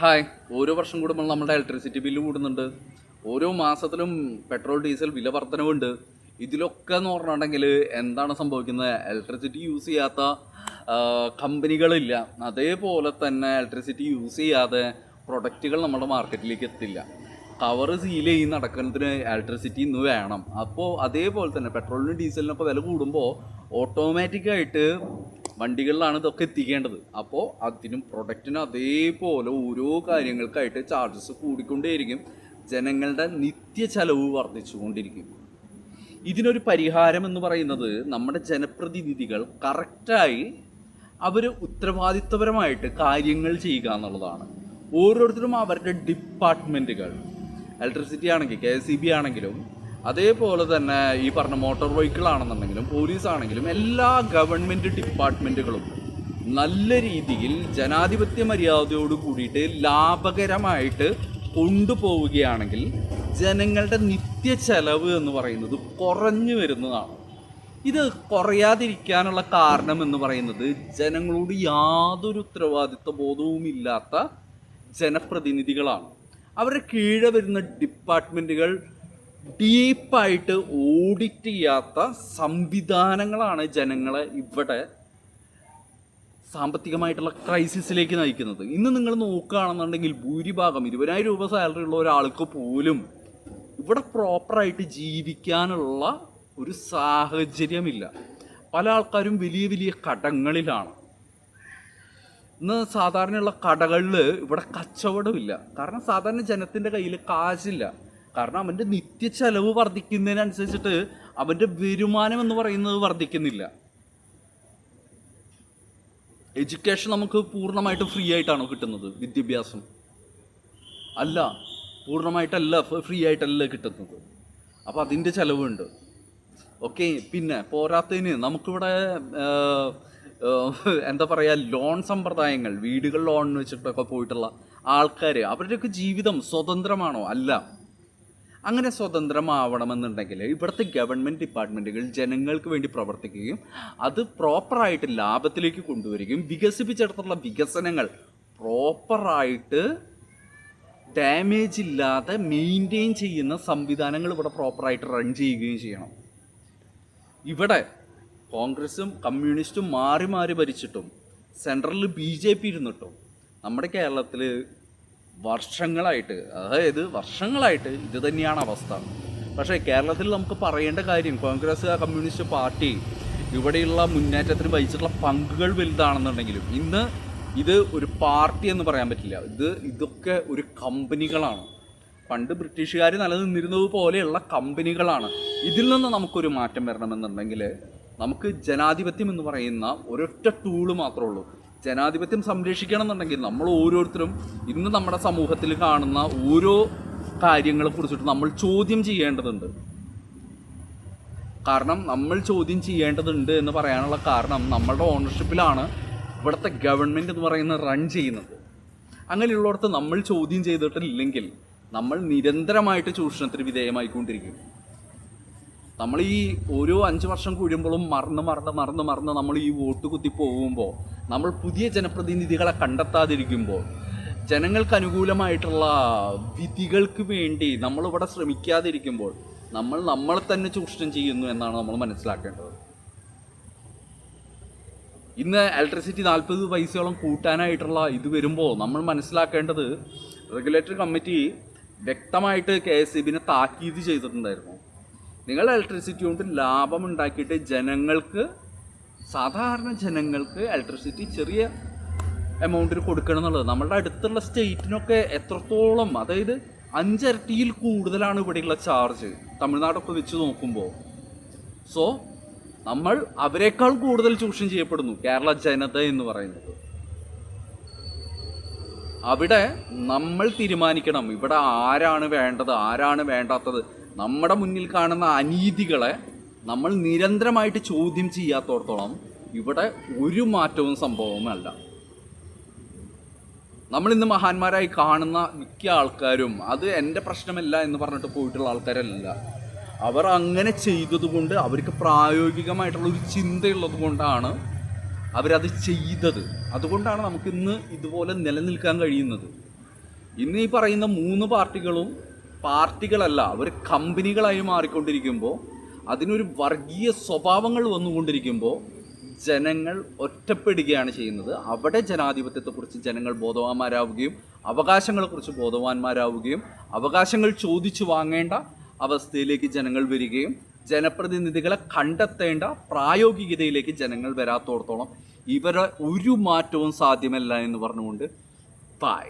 Hi. ഓരോ വർഷം കൂടുമ്പോൾ നമ്മുടെ ഇലക്ട്രിസിറ്റി ബില്ല് കൂടുന്നുണ്ട്. ഓരോ മാസത്തിലും പെട്രോൾ ഡീസൽ വില വർധനവുണ്ട്. ഇതിലൊക്കെ എന്ന് പറഞ്ഞിട്ടുണ്ടെങ്കിൽ എന്താണ് സംഭവിക്കുന്നത്? ഇലക്ട്രിസിറ്റി യൂസ് ചെയ്യാത്ത കമ്പനികളില്ല. അതേപോലെ തന്നെ ഇലക്ട്രിസിറ്റി യൂസ് ചെയ്യാതെ പ്രൊഡക്റ്റുകൾ നമ്മുടെ മാർക്കറ്റിലേക്ക് എത്തില്ല. കവർ സീൽ ചെയ്ത് നടക്കുന്നതിന് ഇലക്ട്രിസിറ്റി ഇന്ന് വേണം. അപ്പോൾ അതേപോലെ തന്നെ പെട്രോളിനും ഡീസലിനൊക്കെ വില കൂടുമ്പോൾ ഓട്ടോമാറ്റിക്കായിട്ട് വണ്ടികളിലാണ് ഇതൊക്കെ എത്തിക്കേണ്ടത്. അപ്പോൾ അതിനും പ്രൊഡക്റ്റിനും അതേപോലെ ഓരോ കാര്യങ്ങൾക്കായിട്ട് ചാർജസ് കൂടിക്കൊണ്ടേയിരിക്കും. ജനങ്ങളുടെ നിത്യ ചെലവ് വർദ്ധിച്ചുകൊണ്ടിരിക്കും. ഇതിനൊരു പരിഹാരം എന്ന് പറയുന്നത് നമ്മുടെ ജനപ്രതിനിധികൾ കറക്റ്റായി അവർ ഉത്തരവാദിത്വപരമായിട്ട് കാര്യങ്ങൾ ചെയ്യുക എന്നുള്ളതാണ്. ഓരോരുത്തരും അവരുടെ ഡിപ്പാർട്ട്മെന്റുകൾ ഇലക്ട്രിസിറ്റി ആണെങ്കിൽ കെ ആണെങ്കിലും അതേപോലെ തന്നെ ഈ പറഞ്ഞ മോട്ടോർ വെഹിക്കിൾ ആണെന്നുണ്ടെങ്കിലും പോലീസ് ആണെങ്കിലും എല്ലാ ഗവൺമെന്റ് ഡിപ്പാർട്ട്മെന്റുകളും നല്ല രീതിയിൽ ജനാധിപത്യ മര്യാദയോട് കൂടിയിട്ട് ലാഭകരമായിട്ട് കൊണ്ടുപോവുകയാണെങ്കിൽ ജനങ്ങളുടെ നിത്യ ചെലവ് എന്ന് പറയുന്നത് കുറഞ്ഞു വരുന്നതാണ്. ഇത് കുറയാതിരിക്കാനുള്ള കാരണം എന്ന് പറയുന്നത് ജനങ്ങളോട് യാതൊരു ഉത്തരവാദിത്വ ബോധവുമില്ലാത്ത ജനപ്രതിനിധികളാണ്. അവരുടെ കീഴെ വരുന്ന ഡിപ്പാർട്ട്മെന്റുകൾ ഡീപ്പായിട്ട് ഓഡിറ്റ് ചെയ്യാത്ത സംവിധാനങ്ങളാണ് ജനങ്ങളെ ഇവിടെ സാമ്പത്തികമായിട്ടുള്ള ക്രൈസിസിലേക്ക് നയിക്കുന്നത്. ഇന്ന് നിങ്ങൾ നോക്കുകയാണെന്നുണ്ടെങ്കിൽ ഭൂരിഭാഗം ഇരുപതിനായിരം രൂപ സാലറി ഉള്ള ഒരാൾക്ക് പോലും ഇവിടെ പ്രോപ്പറായിട്ട് ജീവിക്കാനുള്ള ഒരു സാഹചര്യമില്ല. പല ആൾക്കാരും വലിയ വലിയ കടങ്ങളിലാണ്. ഇന്ന് സാധാരണയുള്ള കടകളിൽ ഇവിടെ കച്ചവടമില്ല. കാരണം സാധാരണ ജനത്തിന്റെ കയ്യിൽ കാശില്ല. കാരണം അവന്റെ നിത്യ ചെലവ് വർദ്ധിക്കുന്നതിനനുസരിച്ചിട്ട് അവന്റെ വരുമാനം എന്ന് പറയുന്നത് വർദ്ധിക്കുന്നില്ല. എഡ്യൂക്കേഷൻ നമുക്ക് പൂർണമായിട്ട് ഫ്രീ ആയിട്ടാണോ കിട്ടുന്നത്? വിദ്യാഭ്യാസം. അല്ല പൂർണമായിട്ടല്ല ഫ്രീ ആയിട്ടല്ല കിട്ടുന്നത്. അപ്പോൾ അതിന്റെ ചിലവുണ്ട്. ഓക്കെ പിന്നെ പോരാത്തതിന് നമുക്കിവിടെ എന്താ പറയുക ലോൺ സമ്പ്രദായങ്ങൾ വീടുകൾ ലോൺ വെച്ചിട്ടൊക്കെ പോയിട്ടുള്ള ആൾക്കാർ അവരുടെയൊക്കെ ജീവിതം സ്വതന്ത്രമാണോ? അല്ല. അങ്ങനെ സ്വതന്ത്രമാവണമെന്നുണ്ടെങ്കിൽ ഇവിടുത്തെ ഗവൺമെന്റ് ഡിപ്പാർട്ട്മെന്റുകൾ ജനങ്ങൾക്ക് വേണ്ടി പ്രവർത്തിക്കുകയും അത് പ്രോപ്പറായിട്ട് ലാഭത്തിലേക്ക് കൊണ്ടുവരികയും വികസിപ്പിച്ചെടുത്തുള്ള വികസനങ്ങൾ പ്രോപ്പറായിട്ട് ഡാമേജ് ഇല്ലാതെ മെയിന്റെയിൻ ചെയ്യുന്ന സംവിധാനങ്ങൾ ഇവിടെ പ്രോപ്പറായിട്ട് റൺ ചെയ്യുകയും ചെയ്യണം. ഇവിടെ കോൺഗ്രസും കമ്മ്യൂണിസ്റ്റും മാറി മാറി ഭരിച്ചിട്ടും സെൻട്രലിൽ ബി ജെ പി ഇരുന്നിട്ടും നമ്മുടെ കേരളത്തിൽ വർഷങ്ങളായിട്ട് അതായത് വർഷങ്ങളായിട്ട് ഇത് തന്നെയാണ് അവസ്ഥ. പക്ഷേ കേരളത്തിൽ നമുക്ക് പറയേണ്ട കാര്യം കോൺഗ്രസ് കമ്മ്യൂണിസ്റ്റ് പാർട്ടി ഇവിടെയുള്ള മുന്നേറ്റത്തിന് വഹിച്ചിട്ടുള്ള പങ്കുകൾ വലുതാണെന്നുണ്ടെങ്കിലും ഇന്ന് ഇത് ഒരു പാർട്ടി എന്ന് പറയാൻ പറ്റില്ല. ഇത് ഇതൊക്കെ ഒരു കമ്പനികളാണ്. പണ്ട് ബ്രിട്ടീഷുകാർ നിലനിന്നിരുന്നത് പോലെയുള്ള കമ്പനികളാണ്. ഇതിൽ നിന്ന് നമുക്കൊരു മാറ്റം വരണമെന്നുണ്ടെങ്കിൽ നമുക്ക് ജനാധിപത്യം എന്ന് പറയുന്ന ഒരൊറ്റ ടൂൾ മാത്രമേ ഉള്ളൂ. ജനാധിപത്യം സംരക്ഷിക്കണം എന്നുണ്ടെങ്കിൽ നമ്മൾ ഓരോരുത്തരും ഇന്ന് നമ്മുടെ സമൂഹത്തിൽ കാണുന്ന ഓരോ കാര്യങ്ങളെ കുറിച്ചിട്ട് നമ്മൾ ചോദ്യം ചെയ്യേണ്ടതുണ്ട്. കാരണം നമ്മൾ ചോദ്യം ചെയ്യേണ്ടതുണ്ട് എന്ന് പറയാനുള്ള കാരണം നമ്മളുടെ ഓണർഷിപ്പിലാണ് ഇവിടുത്തെ ഗവൺമെന്റ് എന്ന് പറയുന്ന റൺ ചെയ്യുന്നത്. അങ്ങനെയുള്ളിടത്ത് നമ്മൾ ചോദ്യം ചെയ്തിട്ടില്ലെങ്കിൽ നമ്മൾ നിരന്തരമായിട്ട് ചൂഷണത്തിന് വിധേയമായിക്കൊണ്ടിരിക്കും. നമ്മൾ ഈ ഓരോ അഞ്ച് വർഷം കൂടുമ്പോഴും മറന്ന് മറന്ന് മറന്ന് മറന്ന് നമ്മൾ ഈ വോട്ട് കുത്തി പോകുമ്പോൾ നമ്മൾ പുതിയ ജനപ്രതിനിധികളെ കണ്ടെത്താതിരിക്കുമ്പോൾ ജനങ്ങൾക്ക് അനുകൂലമായിട്ടുള്ള വിധികൾക്ക് വേണ്ടി നമ്മളിവിടെ ശ്രമിക്കാതിരിക്കുമ്പോൾ നമ്മൾ നമ്മളെ തന്നെ ചൂഷണം ചെയ്യുന്നു എന്നാണ് നമ്മൾ മനസ്സിലാക്കേണ്ടത്. ഇന്ന് ഇലക്ട്രിസിറ്റി നാൽപ്പത് പൈസയോളം കൂട്ടാനായിട്ടുള്ള ഇത് വരുമ്പോൾ നമ്മൾ മനസ്സിലാക്കേണ്ടത് റെഗുലേറ്ററി കമ്മിറ്റി വ്യക്തമായിട്ട് കെ എസ് ഇ ബിനെ താക്കീത് ചെയ്തിട്ടുണ്ടായിരുന്നു. നിങ്ങൾ ഇലക്ട്രിസിറ്റി കൊണ്ട് ലാഭം ഉണ്ടാക്കിയിട്ട് ജനങ്ങൾക്ക് സാധാരണ ജനങ്ങൾക്ക് ഇലക്ട്രിസിറ്റി ചെറിയ എമൗണ്ടിൽ കൊടുക്കണം എന്നുള്ളത്. നമ്മളുടെ അടുത്തുള്ള സ്റ്റേറ്റിനൊക്കെ എത്രത്തോളം അതായത് അഞ്ചരട്ടിയിൽ കൂടുതലാണ് ഇവിടെയുള്ള ചാർജ് തമിഴ്നാടൊക്കെ വെച്ച് നോക്കുമ്പോൾ സോ നമ്മൾ അവരെക്കാൾ കൂടുതൽ ചൂഷണം ചെയ്യപ്പെടുന്നു കേരള ജനത എന്ന് പറയുന്നത്. അവിടെ നമ്മൾ തീരുമാനിക്കണം ഇവിടെ ആരാണ് വേണ്ടത് ആരാണ് വേണ്ടാത്തത്. നമ്മുടെ മുന്നിൽ കാണുന്ന അനീതികളെ നമ്മൾ നിരന്തരമായിട്ട് ചോദ്യം ചെയ്യാത്തോടത്തോളം ഇവിടെ ഒരു മാറ്റവും സംഭവമല്ല നമ്മൾ ഇന്ന് മഹാന്മാരായി കാണുന്ന മിക്ക ആൾക്കാരും അത് എന്റെ പ്രശ്നമല്ല എന്ന് പറഞ്ഞിട്ട് പോയിട്ടുള്ള ആൾക്കാരല്ല. അവർ അങ്ങനെ ചെയ്തതുകൊണ്ട് അവർക്ക് പ്രായോഗികമായിട്ടുള്ള ഒരു ചിന്തയുള്ളത് കൊണ്ടാണ് അവരത് ചെയ്തത്. അതുകൊണ്ടാണ് നമുക്ക് ഇന്ന് ഇതുപോലെ നിലനിൽക്കാൻ കഴിയുന്നത്. ഇന്ന് ഈ പറയുന്ന മൂന്ന് പാർട്ടികളും പാർട്ടികളല്ല അവർ കമ്പനികളായി മാറിക്കൊണ്ടിരിക്കുമ്പോൾ അതിനൊരു വർഗീയ സ്വഭാവങ്ങൾ വന്നുകൊണ്ടിരിക്കുമ്പോൾ ജനങ്ങൾ ഒറ്റപ്പെടുകയാണ് ചെയ്യുന്നത്. അവിടെ ജനാധിപത്യത്തെക്കുറിച്ച് ജനങ്ങൾ ബോധവാന്മാരാവുകയും അവകാശങ്ങളെക്കുറിച്ച് ബോധവാന്മാരാവുകയും അവകാശങ്ങൾ ചോദിച്ചു വാങ്ങേണ്ട അവസ്ഥയിലേക്ക് ജനങ്ങൾ വരികയും ജനപ്രതിനിധികളെ കണ്ടെത്തേണ്ട പ്രായോഗികതയിലേക്ക് ജനങ്ങൾ വരാത്തോടത്തോളം ഇവരെ ഒരു മാറ്റവും സാധ്യമല്ല എന്ന് പറഞ്ഞുകൊണ്ട് ബൈ